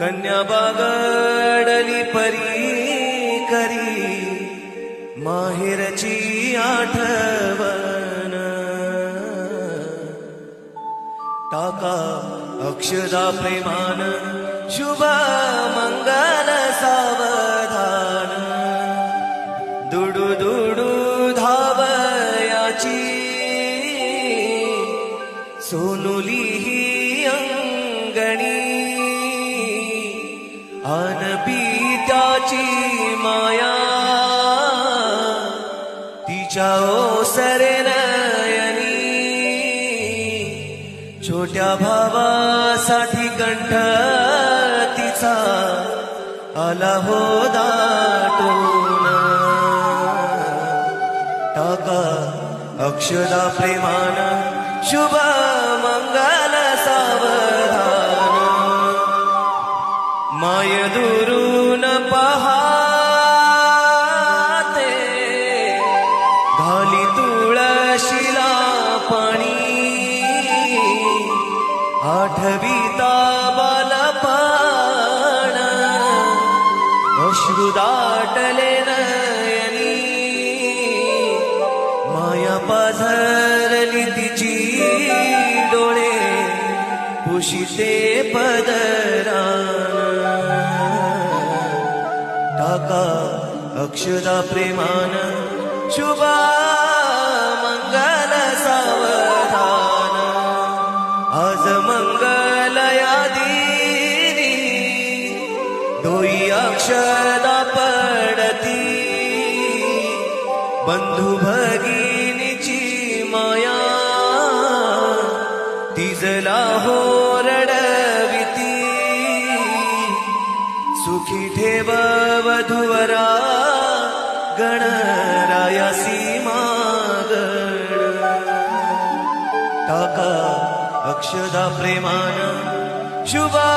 कन्या बागडली परी करी माहेरची आठवण. टाका अक्षदा प्रेमान शुभ मंगल सावधान. दुडू दुडू धावयाची सोनुली ही अंगणी. अनपीताची माया तिच्या ओसरे नयनी छोट्या भावासाठी कंठ तिचा आला हो दाटून. टाका अक्षदा प्रेमान शुभ मंगल दुरून पहाते. घाली तुळशीला पाणी. आठविता बालपण अश्रुदाटले नयनी. माया पाझरली तिची डोळे. पुशिते पदरा टाका अक्षदा प्रेमान शुभा मंगल सावधान आज मंगल यादीनी दोई अक्षदा पडती. बंधू भगिनीची माया तिजला हो रडविती सुखी ठेवा वधुवरा गणरायासी मागण टाका अक्षदा प्रेमान शुभा